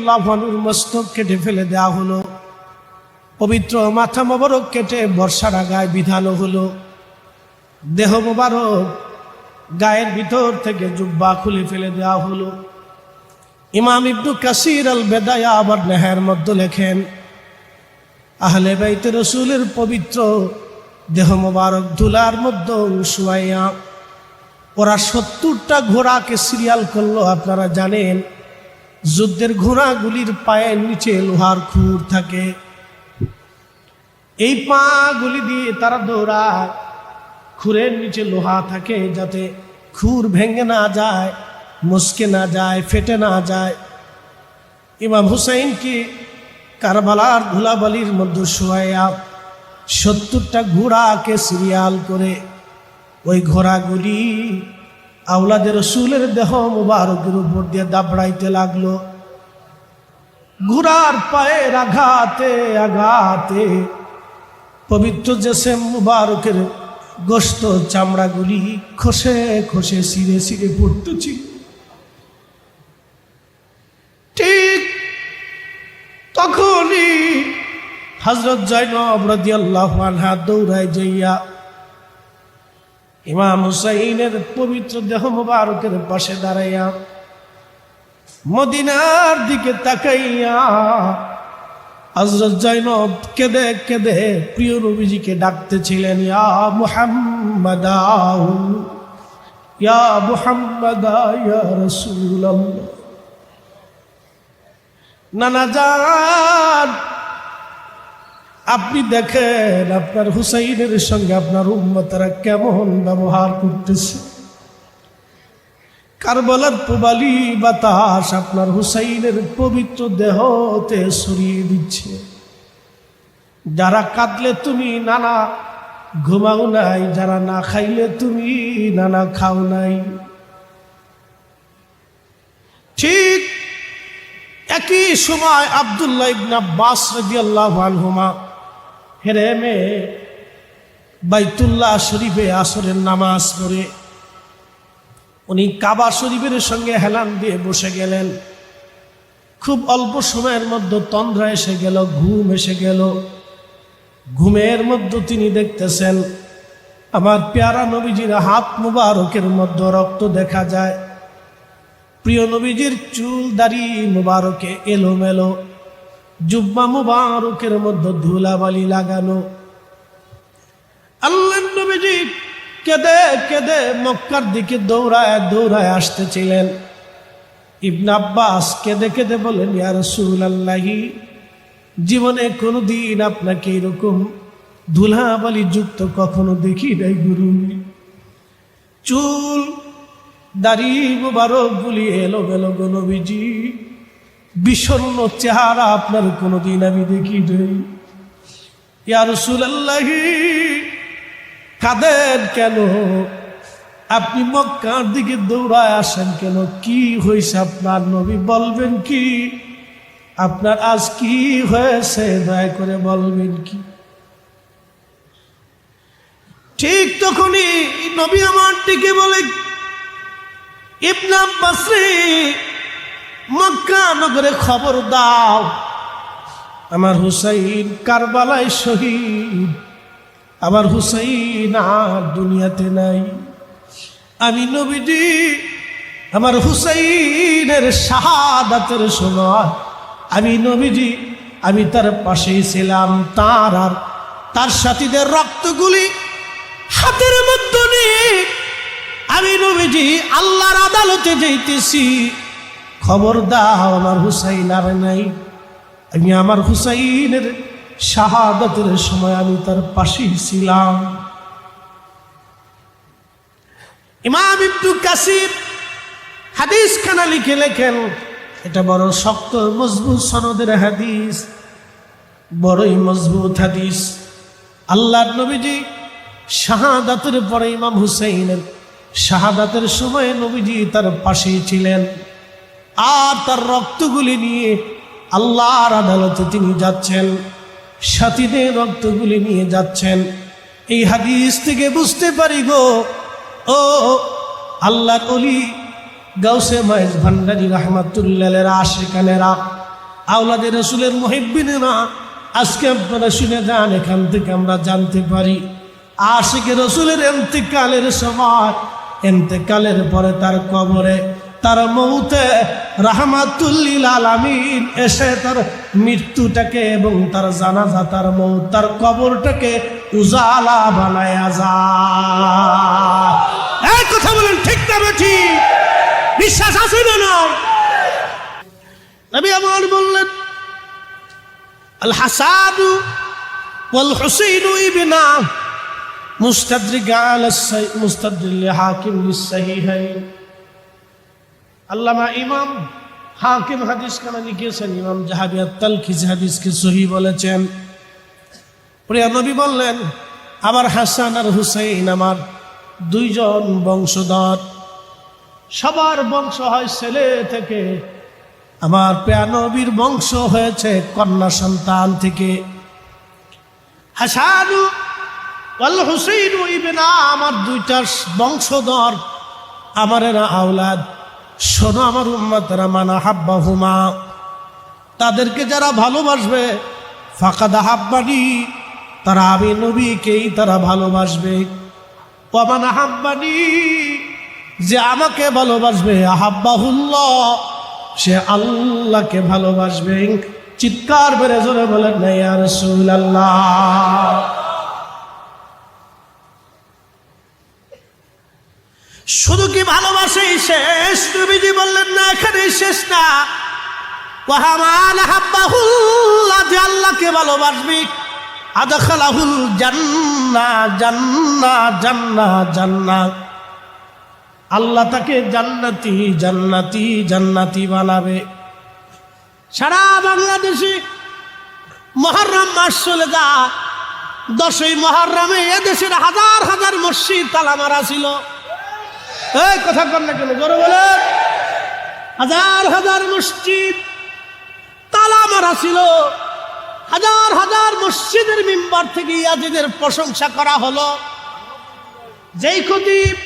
আল্লাহনুর মস্তক কেটে ফেলে দেওয়া হলো। পবিত্র মাথা মোবারক কেটে বর্ষার আগায় বিধানো হলো। দেহ মোবারক গায়ের ভিতর থেকে জুব্বা খুলে ফেলে দেওয়া হলো। ইমাম ইবনু কাসির আল বেদায়া আবার নেহের মধ্যে লেখেন, আহলে বাইতে রসুলের পবিত্র দেহ মোবারক ধুলার মধ্যে শুয়াইয়া, ওরা সত্তরটা ঘোড়াকে সিরিয়াল করল, আপনারা জানেন যুদ্ধের ঘোড়াগুলির পায়ের নিচে লোহার খুর থাকে। এই পা গুলি দিয়ে তারা দৌড়ায়। খুরের নিচে লোহা থাকে যাতে খুর ভেঙে না যায়, মুসকে না যায়, ফেটে না যায়। ইমাম হুসাইনকে কারবালার ধুলাবালির মধ্যে শোয়াইয়া সত্তরটা ঘোড়াকে সিরিয়াল করে ওই ঘোড়াগুলি আওলাদের রসুলের দেহ মুবারকের উপর দিয়ে দাবড়াইতে লাগল। ঘোড়ার পায়ের আঘাতে আঘাতে, পবিত্র জেসেম মুবারকের গোস্ত চামড়াগুলি খসে খসে সিরে সিরে পড়তেছি। ঠিক তখনই হজরত জৈনব রাদিয়াল্লাহু আনহা দৌড়ায় যাইয়া ইমাম হুসাইনের পবিত্র দেহ মুবারকের পাশে দাঁড়াইয়া মদিনার দিকে তাকাইয়া হজরত জৈনব কেঁদে কেঁদে প্রিয় নবীজিকে ডাকতেছিলেন, ইয়া মুহাম্মদ ইয়া মুহাম্মদ, ইয়া রাসূলুল্লাহ। নানা যান আপনি দেখেন আপনার হুসাইনের সঙ্গে আপনার উম্মতারা কেমন ব্যবহার করতেছে। কারবালার প্রবালি বাতাস আপনার হুসাইনের পবিত্র দেহতে সরিয়ে দিচ্ছে। যারা কাঁদলে তুমি নানা, ঘুমাও নাই। যারা না খাইলে তুমি নানা, খাও নাই। ঠিক একই সময় আবদুল্লাহ ইবনা আব্বাস রাদিয়াল্লাহু আনহুমা হেরেমে বাইতুল্লাহ শরীফে আসরের নামাজ পড়ে। উনি কাবা শরীফের সঙ্গে হেলান দিয়ে বসে গেলেন। খুব অল্প সময়ের মধ্যে তন্দ্রা এসে গেল, ঘুম এসে গেল। ঘুমের মধ্যে তিনি দেখতেছেন, আমার পেয়ারা নবীজির হাত মুবারকের মধ্যে রক্ত দেখা যায়। প্রিয় নবীজির চুল দাড়ি মুবারকে এলোমেলো। জুব্বা মুবারকের মধ্যে ধুলাবালি লাগানো। আল্লাহ নবীজি কেঁদে কেঁদে মক্কার দিকে দৌড়ায় দৌড়ায় আসতেছিলেন। ইবনা আব্বাস কেঁদে কেঁদে বলেন, ইয়া রসুল আল্লাহি জীবনে কোনোদিন আপনাকে এরকম ধুলাবালি যুক্ত কখনো দেখি নাই গুরু। চুল, দাড়ি, মুবারক গুলি এলো বেলো গো নবীজি। বিষণ্ন চেহারা আপনার কোনোদিন আমি দেখি নাই। ইয়া কাঁদেন কেন? আপনি মক্কার দিকে দৌড়ায় আসেন কেন? কি হয়েছে আপনার নবী বলবেন কি? আপনার আজ কি হয়েছে? দয়া করে বলবেন কি? ঠিক তখনই নবী আমার দিকে বলে, ইবনা বাসরি মক্কা নগরে খবর দাও। আমার হুসাইন, কারবালায় শহীদ। আমার হুসাইন আর দুনিয়াতে নাই। আমি নবীজি, আমার হুসাইনের শাহাদাতের সময় আমি নবীজি, আমি তার পাশেই ছিলাম। তার আর তার সাথীদের রক্তগুলি হাতের মধ্যে নিয়ে আমি নবীজি আল্লাহর আদালতে যাইতেছি। খবর দাও, আমার হুসাইন আর নাই। আমি আমার হুসাইনের শাহাদতের সময় আমি তার পাশেই ছিলাম। ইমাম ইবনু কাসির হাদিস খানা লিখে লেখেন, এটা বড় শক্ত, মজবুত সনদের হাদিস, বড়ই মজবুত হাদিস। আল্লাহ নবীজি শাহাদাতের পরে ইমাম হুসাইনের শাহাদাতের সময় নবীজি তার পাশেই ছিলেন। আর তার রক্তগুলি নিয়ে আল্লাহর আদালতে তিনি যাচ্ছেন। সাথীদের রক্তগুলি নিয়ে যাচ্ছেন। এই হাদিস থেকে বুঝতে পারি গো, ও আল্লাহর অলি গাউসে মহেশ ভান্ডারি রহমাতুল্লালের আশেকানেরা আওলাদের রসুলের মহিবিনেরা আজকে আপনারা শুনে যান, এখান থেকে আমরা জানতে পারি। আশিকে রসুলের এন্তেকালের সময়, এন্তেকালের পরে তার কবরে তার মৌতে রাহমাতুল্লিল আলামিন এসে তার মৃত্যুটাকে এবং তার জানাজা, তার মৌ তার কবরটাকে উজালা বানায় যায় এই কথা বলেন, ঠিক না বেঠি? বিশ্বাস আছে না না নবী আমার বললেন, আল হাসাদু ওয়াল হুসাইন ইবনা মুস্তাদরিক আলা মুস্তাদরিল হাকিম লিসহিহাইন আল্লামা ইমাম হাকিম হাদিস খানা লিখেছেন ইমাম জাহাবিয়াত তালখিজ হাদিসকে সহি বলেছেন। প্রিয় নবী বললেন আবার হাসান আর হুসাইন আমার দুইজন বংশধর। সবার বংশ হয় ছেলে থেকে। আমার প্রিয়ানবীর বংশ হয়েছে কন্যা সন্তান থেকে। হাসানু ওয়াল হুসাইন ইবনা আমার দুইটা বংশধর। আমার এরা আওলাদ। শোনো আমার উম্মতরা, মানা হাব্বা হুমা তাদেরকে যারা ভালোবাসবে, ফাঁকাদা হাব্বানি তারা আমি নবীকেই তারা ভালোবাসবে। ওমান হাব্বানি যে আমাকে ভালোবাসবে, আহাব্বাহুল্লাহ। সে আল্লাহকে ভালোবাসবে। চিৎকার বেড়ে জোরে বলেন নাই আর আল্লাহ শুধু কি ভালোবাসে শেষ? নবীজি বললেন না এখানে শেষ না। যে আল্লাহকে ভালোবাসবি। আদখালাহুল জান্না জান্না জান্না জান্না। আল্লাহ তাকে জান্নাতি জান্নাতি জান্নাতি বানাবে। সারা বাংলাদেশে মহরম মাস চলে যা দশই মহরমে এদেশের হাজার হাজার মসজিদ তালা মারা ছিল। এই, কথা কর না কেন? জোরে বলে হাজার হাজার মসজিদ, তালা মারা ছিল। হাজার হাজার মসজিদের মেম্বার থেকে ইয়াজিদের প্রশংসা করা হলো। যেই খতিব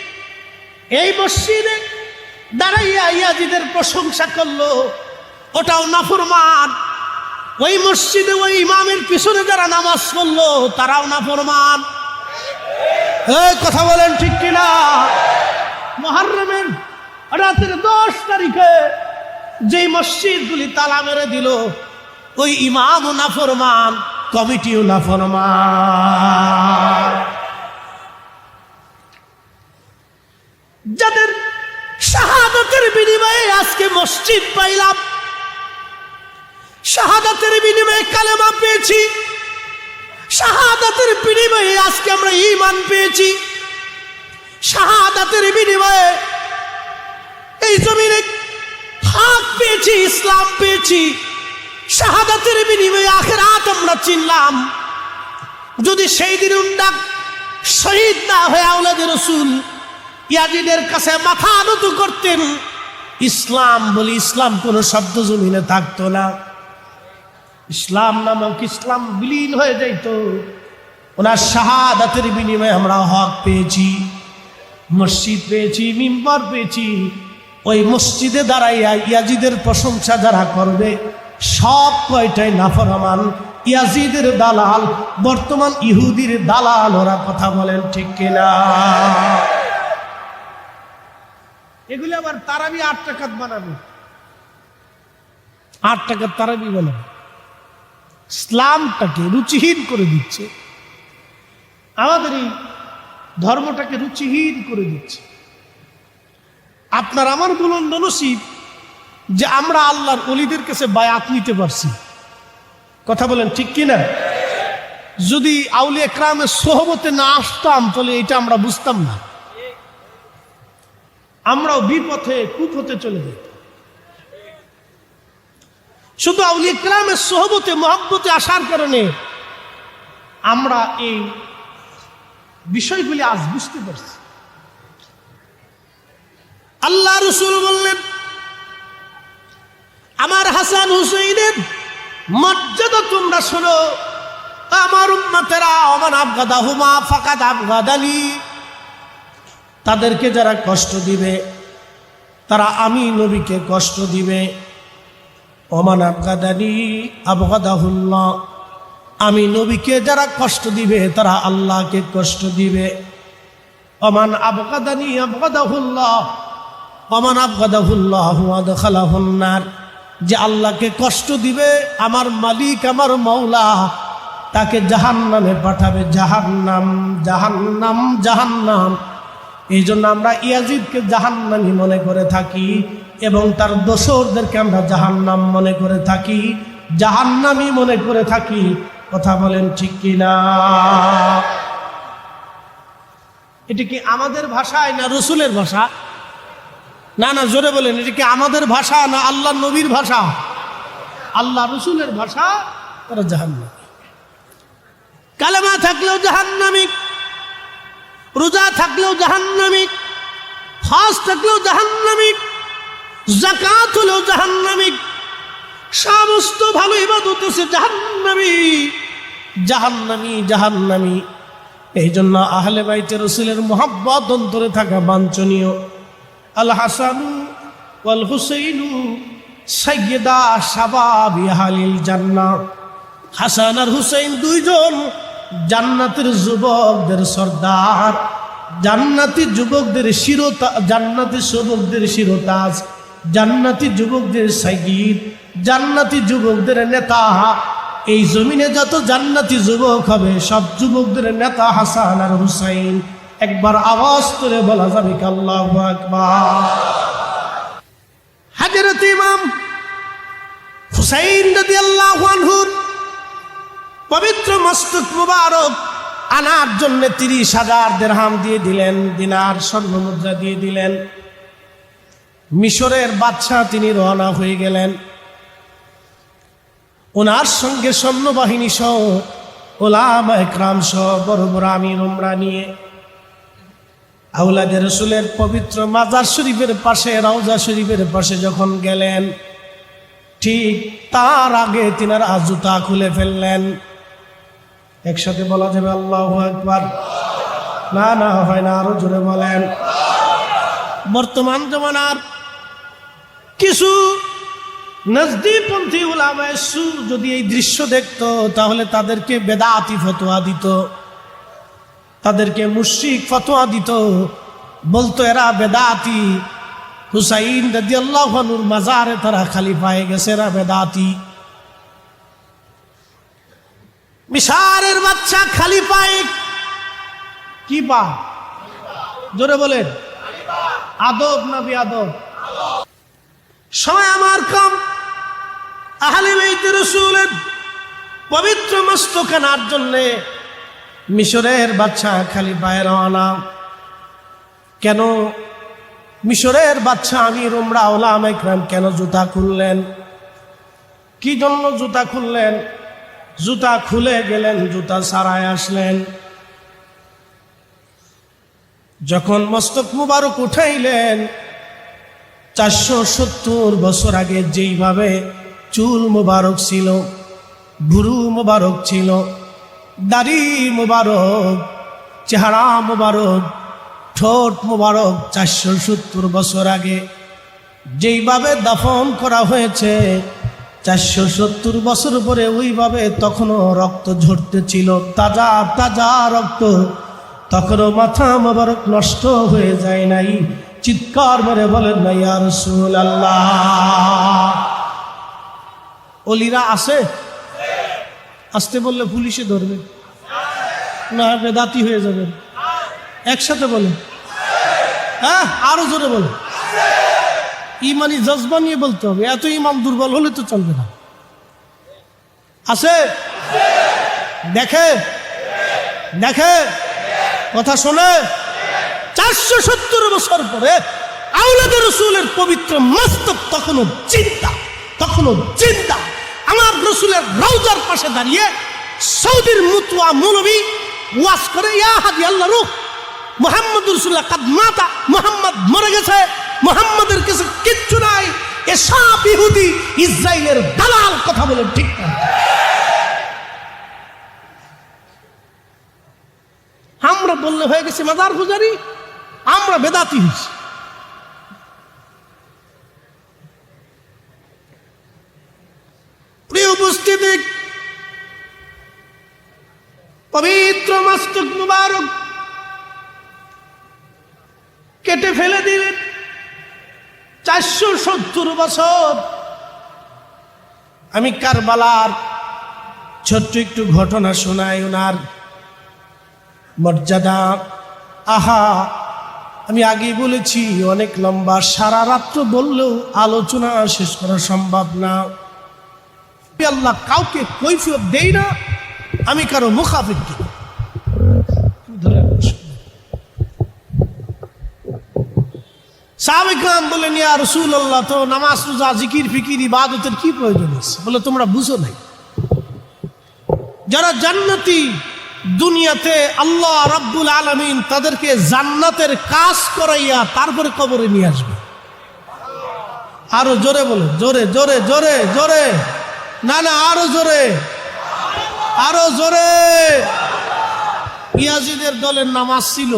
এই মসজিদে দাঁড়াইয়া ইয়াজিদের প্রশংসা করল, ওটাও নাফরমান। ওই মসজিদে ওই ইমামের পিছনে যারা নামাজ পড়ল, তারাও নাফরমান। এই, কথা বলেন ঠিক কিনা? মহারমের রাতের দশ তারিখে যেই মসজিদগুলি তালা মেরে দিল, ওই ইমামও নাফরমান কমিটিও নাফরমান। যাদের শাহাদাতের বিনিময়ে আজকে মসজিদ পাইলাম, শাহাদাতের বিনিময়ে কালেমা পেয়েছি, শাহাদাতের বিনিময়ে আজকে আমরা ইমান পেয়েছি। শাহাদাতের বিনিময়ে এই জমিনে হাত পেয়েছি, ইসলাম পেয়েছি, শাহাদাতের বিনিময়ে আখেরাত আমরা চিনলাম। যদি সেই দিন উন্ডাক শহীদ না হয়ে আওলাদের রসুল ইয়াজিদের কাছে মাথা নত করতেন, ইসলাম বলি ইসলাম কোনো শব্দ জমিনে থাকতো না। ইসলাম নামক ইসলাম বিলীন হয়ে যাইত। ওনার শাহাদাতের বিনিময়ে আমরা হক পেয়েছি। মসজিদ পেয়েছি, মিম্বর পেয়েছি। ওই মসজিদে দাঁড়াইয়া ইয়াজিদের প্রশংসা যারা করবে, সব কয়টাই নাফরমান। ইয়াজিদের দালাল, বর্তমান ইহুদির দালাল, ওরা কথা বলেন ঠিক কিনা? এগুলি আবার তারাবি আট টাকাত বানাবে। আট টাকার তারাবি বানাবে ইসলামটাকে রুচিহীন করে দিচ্ছে। আমাদের এই ধর্মটাকে রুচিহীন করে দিচ্ছে। আপনার আমার বুলন্দ নসিব যে আমরা আল্লাহর অলিদের কাছে বায়াত নিতে পারছি। কথা বলেন ঠিক কিনা? যদি আউলি একরামের সোহবতে না আসতাম, তাহলে এটা আমরা বুঝতাম না। আমরাও বিপথে, কুপথে চলে যেতাম। শুধু আউলি একরামের সোহবতে, মহব্বতে আসার কারণে আমরা এই বিষয়গুলি আজ বুঝতে পারছি। আল্লাহ রসুল বললেন, আমার হাসান হুসেইনের মর্যাদা তোমরা শোনো। আমার উম্মতেরা অমান আবগাদা হুমা ফাকাদ আবগাদানি। তাদেরকে যারা কষ্ট দিবে, তারা আমি নবীকে কষ্ট দিবে। ওমান আবগাদানি আবগাদাহুল্লাহ। আমি নবীকে যারা কষ্ট দিবে, তারা আল্লাহকে কষ্ট দিবে। অমান আবগাদানি আবগাদাহুল্লাহ অমান আবগাদাহুল্লাহ আদখালাহুন্নার যে আল্লাহকে কষ্ট দিবে, আমার মালিক, আমার মৌলা তাকে জাহান্নামে পাঠাবে। জাহান্নাম জাহান্নাম জাহান্নাম। এই জন্য আমরা ইয়াজিদকে জাহান্নামি মনে করে থাকি এবং তার দোসরদেরকে আমরা জাহান্নাম মনে করে থাকি। জাহান্নামি মনে করে থাকি। কথা বলেন ঠিক কিনা? এটা কি আমাদের ভাষায় না রসুলের ভাষা? না না, জোরে বলেন, এটা কি আমাদের ভাষা না আল্লাহ নবীর ভাষা? আল্লাহ রসুলের ভাষা, তারা জাহান্নামী। কালেমা থাকলেও জাহান্নামিক রোজা থাকলেও জাহান্নামিক হজ থাকলেও জাহান্নামিক জাকাত হলেও জাহান্নামিক সমস্ত ভালো ইবাদত হচ্ছে জাহান্নামি। জাহান্নামি জাহান্নামি। এই জন্য আহলে বাইতে রসুলের মোহাব্বত অন্তরে থাকা বাঞ্ছনীয়। আল হাসানু ওয়াল হুসৈনু সাইয়েদা শাবাবি হালিল জান্নাত হাসান আর হুসেইন দুইজন জান্নাতের যুবকদের সর্দার। জান্নাতি যুবকদের শিরোতা, জান্নাতি যুবকদের শিরোতাজ। জান্নাতি যুবকদের সাইগিদ জান্নাতি যুবকদের নেতা এই জমিনে যত জান্নাতি যুবক হবে, সব যুবকদের নেতা হাসান আর হুসাইন। একবার আওয়াজ করে বলা যাবে আকবার। হাজরত ইমাম হুসাইন রাদিয়াল্লাহু আনহুর পবিত্র মস্তক মুবারক আনার জন্য তিরিশ হাজার দেড়হাম দিয়ে দিলেন, দিনার স্বর্ণমুদ্রা দিয়ে দিলেন। মিশরের বাদশাহ তিনি রওনা হয়ে গেলেন। ওনার সঙ্গে সৈন্যবাহিনী সহ ওলামা একরাম সহ বড় বড় আমির উমরা নিয়ে আউলাদের রসুলের পবিত্র মাজার শরীফের পাশে রাউজা শরীফের পাশে যখন গেলেন, ঠিক তার আগে তিনারা জুতা খুলে ফেললেন। একসাথে বলা যাবে আল্লাহ একবার না না, হয় না, আরও জোরে বলেন। বর্তমান জমানার কিছু নজদিপন্থী উলামায় সু যদি এই দৃশ্য দেখতো, তাহলে তাদেরকে বেদাতি ফতোয়া দিত, তাদেরকে মুশরিক ফতোয়া দিত। বলতো, এরা বেদাতি। হুসাইন দাদি আল্লাহনুর মাজারে তারা খালি পায়ে গেছে, এরা বেদাতি। মিশারের বাচ্চা খালি পায়ে কি পা জোরে বলেন। আদব না আদব? সময় আমার কম। আহলে বাইতে রসুলের পবিত্র জন্যে মিশরের বাচ্চা খালি পায়ে রওনা। কেন মিশরের বাচ্চা আমি উমরা ওলাম একরাম কেন জুতা খুললেন? কি জন্য জুতা খুললেন? জুতা খুলে গেলেন, জুতা সারায় আসলেন। যখন মস্তক মুবারক উঠাইলেন, চারশো সত্তর বছর আগে যেইভাবে চুল মুবারক ছিল, ভুরু মুবারক ছিল, দাড়ি মুবারক, চেহারা মুবারক, ঠোঁট মুবারক চারশো সত্তর বছর আগে। যেইভাবে দাফন করা হয়েছে, চারশো সত্তর বছর পরে ওইভাবে তখনও রক্ত ঝরতে ছিল, তাজা তাজা রক্ত। তখনও মাথা মোবারক নষ্ট হয়ে যায় নাই। চিৎকার মেরে বলেন না, ইয়া রসুল আল্লাহ অলিরা আছে? আসতে বললে পুলিশে ধরবে। না বেদাতি হয়ে যাবে একসাথে বলে হ্যাঁ আরও জোরে বলে ইমানি জজবা নিয়ে বলতে হবে। এত ইমান দুর্বল হলে তো চলবে না। আছে? দেখে? দেখে? কথা শোনে? চারশো সত্তর বছর পরে আউলাদের রসুলের পবিত্র মস্তক তখনও চিন্তা তখনও চিন্তা আমার রসুলের রৌজার পাশে দাঁড়িয়ে সৌদির মুতুয়া মৌলবী ওয়াজ করে, ইয়া হাদি আল্লাহ রুখ মোহাম্মদ রসুল্লাহ, কাদ মাতা, মোহাম্মদ মরে গেছে, মোহাম্মদের কাছে কিচ্ছু নাই, এ সব ইহুদি ইসরায়েলের দালাল কথা বলে ঠিক না। আমরা বললে হয়ে গেছে মাদার পূজারি, আমরা বেদাতি হয়েছি। উপস্থিতি পবিত্র মাস্তুক মুবারক কেটে ফেলে দিলেন। চারশো সত্তর বছর আমি কারবালার ছোট্ট একটু ঘটনা শোনাই ওনার মর্যাদা। আহা, আমি আগে বলেছি, অনেক লম্বা, সারা রাত্র বললেও আলোচনা শেষ করা সম্ভব না। আল্লাহ, কাউকে কৈফিয়ত দেই না, আমি কারও কি। প্রয়োজন বলে, তোমরা বুঝো নাই। যারা জান্নাতি দুনিয়াতে আল্লাহ রাব্বুল আলমিন তাদেরকে জান্নাতের কাজ করাইয়া তারপরে কবরে নিয়ে আসবে। আরও জোরে বলে, জোরে জোরে জোরে জোরে। না না, আরও জোরে। আরও জোরে। ইয়াজিদের দলের নামাজ ছিল,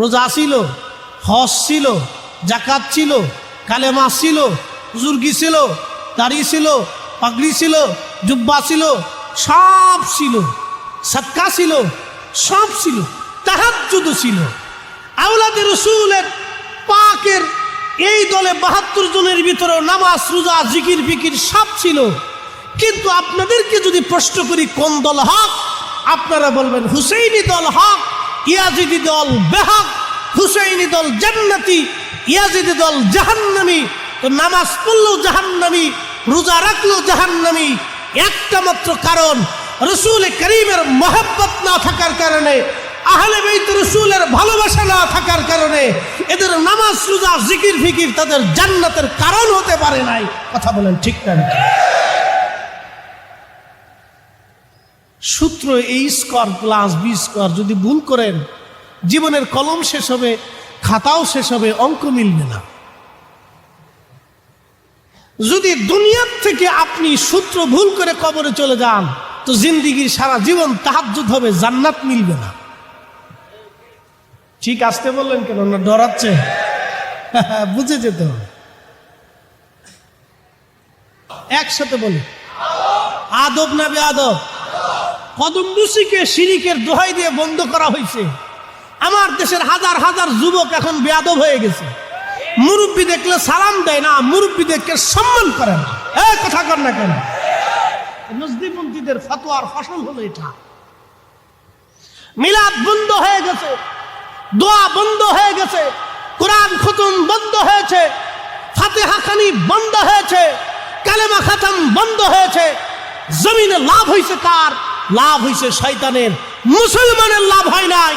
রোজা ছিল, হজ ছিল জাকাত ছিল, কালেমা ছিল, বুজুর্গি ছিল, দাড়ি ছিল, পাগড়ি ছিল, জুব্বা ছিল, সব ছিল। সৎকা ছিল, সব ছিল, তাহাজ্জুদ ছিল। আউলাদের রসুলের পাকের এই দলে বাহাত্তর জনের ভিতরে নামাজ, রোজা, জিকির, ফিকির সব ছিল। কিন্তু আপনাদেরকে যদি প্রশ্ন করি, কোন দল হক? আপনারা বলবেন, হুসেইনি দল হক, ইয়াজিদি দল বেহক, হুসেইনি দল জান্নাতি, ইয়াজিদি দল জাহান্নামি। তো নামাজ পড়লেও জাহান্নামি, রোজা রাখলেও জাহান্নামি। একটা মাত্র কারণ, রসুল করিমের মহাব্বত না থাকার কারণে, আহলে বেইত রসুলের ভালোবাসা না থাকার কারণে, এদের নামাজ, রোজা, জিকির, ফিকির তাদের জান্নাতের কারণ হতে পারে নাই। কথা বলেন ঠিক না সূত্র এই স্কোয়ার প্লাস বি স্কোয়ার যদি ভুল করেন, জীবনের কলম শেষ হবে, খাতাও শেষ হবে, অঙ্ক মিলবে না। যদি দুনিয়ার থেকে আপনি সূত্র ভুল করে কবরে চলে যান, তো জিন্দিগির সারা জীবন তাহাজ্জুদ হবে, জান্নাত মিলবে না। ঠিক আসতে বললেন কেন? না, ডরাচ্ছে। বুঝে যেতে একসাথে বলি আদব না বে আদব কদম মুসিকে শিরিকের দোহাই দিয়ে বন্ধ করা হয়েছে। আমার দেশের হাজার হাজার যুবক এখন বেয়াদব হয়ে গেছে। মুরব্বী দেখলে সালাম দেয় না, মুরব্বী দেখলে সম্মান করে না। এ কথা কর না কেন? নজদিপন্থীদের ফতোয়ার ফসল হলো এটা। মিলাদ বন্ধ হয়ে গেছে, দোয়া বন্ধ হয়ে গেছে, কোরআন খতম বন্ধ হয়েছে, ফাতেহা খানি বন্ধ হয়েছে, কালেমা খাতাম বন্ধ হয়েছে, জমিনে লাভ হয়েছে কার লাভ হয়েছে শয়তানের। মুসলমানের লাভ হয় নাই।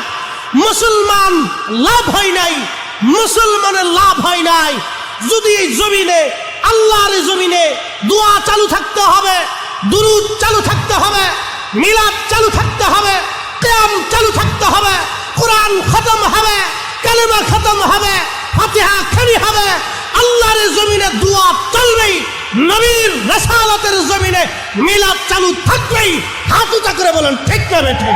মুসলমান লাভ হয় নাই। মুসলমানের লাভ হয় নাই। যদি এই জমিনে, আল্লাহর জমিনে দোয়া চালু থাকতে হবে, দুরুদ চালু থাকতে হবে, মিলাদ চালু থাকতে হবে, কেয়াম চালু থাকতে হবে, কোরআন খতম হবে, কালেমা খতম হবে, ফাতিহা খানি হবে, আল্লাহর জমিনে চলবেই নবীর রসালতের জমিনে মিলাদ চালু থাকবেই। হাত উঁচা করে বলেন, ঠিক না বেঠে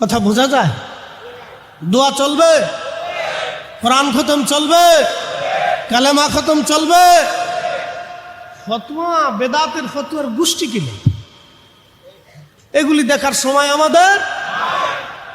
কথা বোঝা যায়? দোয়া চলবে? কোরআন খতম চলবে? কালেমা খতম চলবে? ফতোয়া বেদাতের ফতোয়ার গোষ্ঠী কিনে? এগুলি দেখার সময় আমাদের